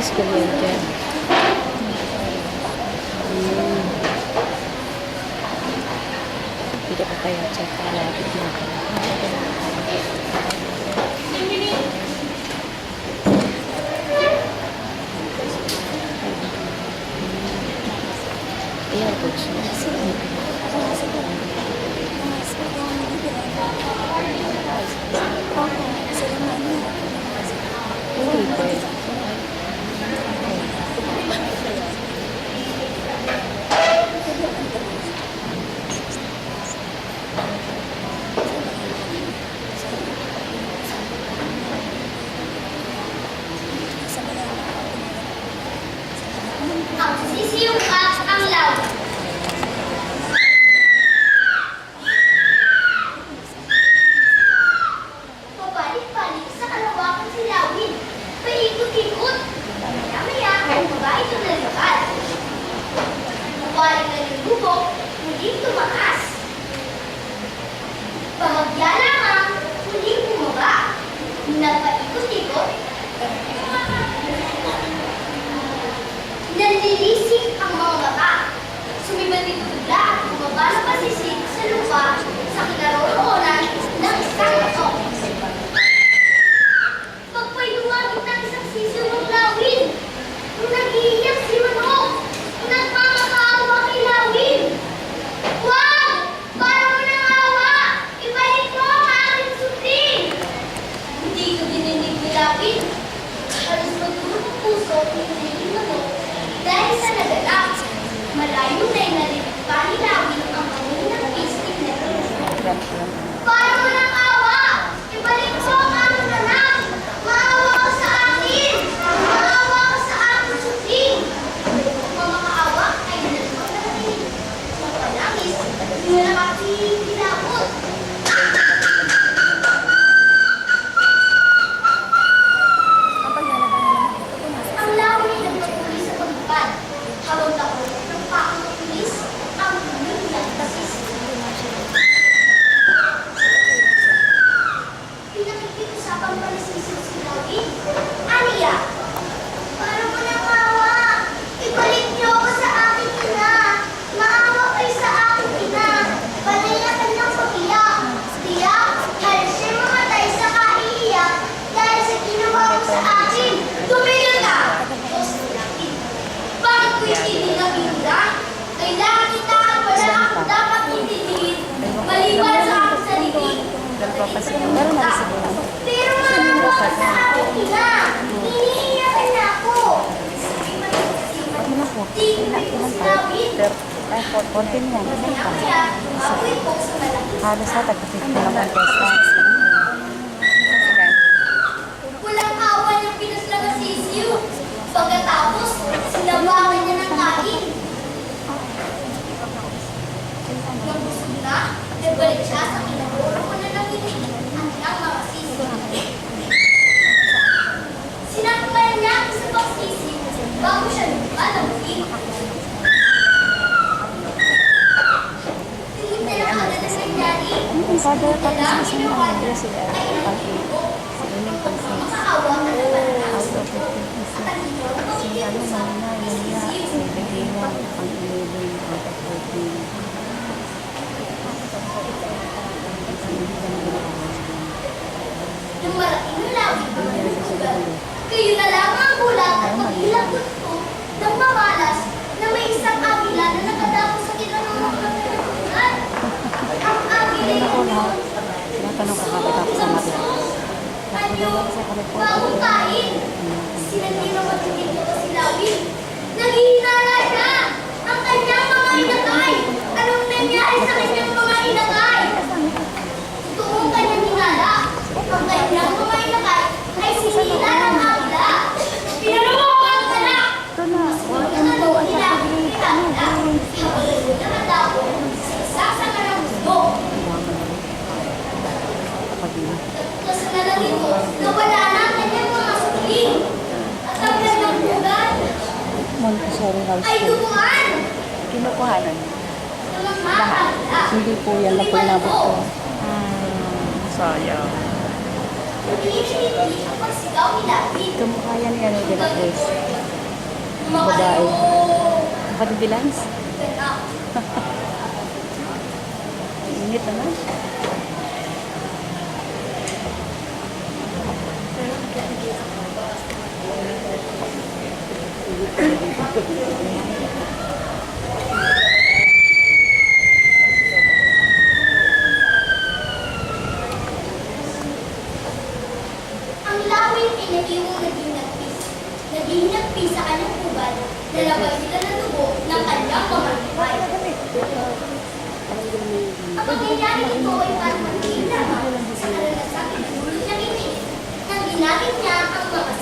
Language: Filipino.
rice kuryente. Hmm. Hindi ka pa kaya check para natin ubo muling tumaas. Bahagya lamang muling bumaba. Napait Meron na kasi doon. Pero mga ko ano naman pesa. Walang kawan yung pinuslaga sa. Pagkatapos, sinabakan ada kalau sih? sini ada sih ya pagi ini pagi ada mana yang ya jadi mau panggil beli auto putih Jember, ini niyo, bagong kain. Sila Nino si Lawi. Naghihinala siya! Ang kanyang mga inakay! Anong nangyari sa kanyang mga inakay? naman po sa aming house po. Kinukuhanan. Lahat. Hindi po yan na po inabot ko. Hmm, sayang. Ito mukha yan yan yung ginapos. Babae. Kapatid Lance? Init naman. sa kanyang pugad, nalabay nila ng dugo ng kanyang pamangkipay. Ang pangyayari ito ay parang magiging lamang sa karanasan ng dulo niya inis na ginamit niya ang mga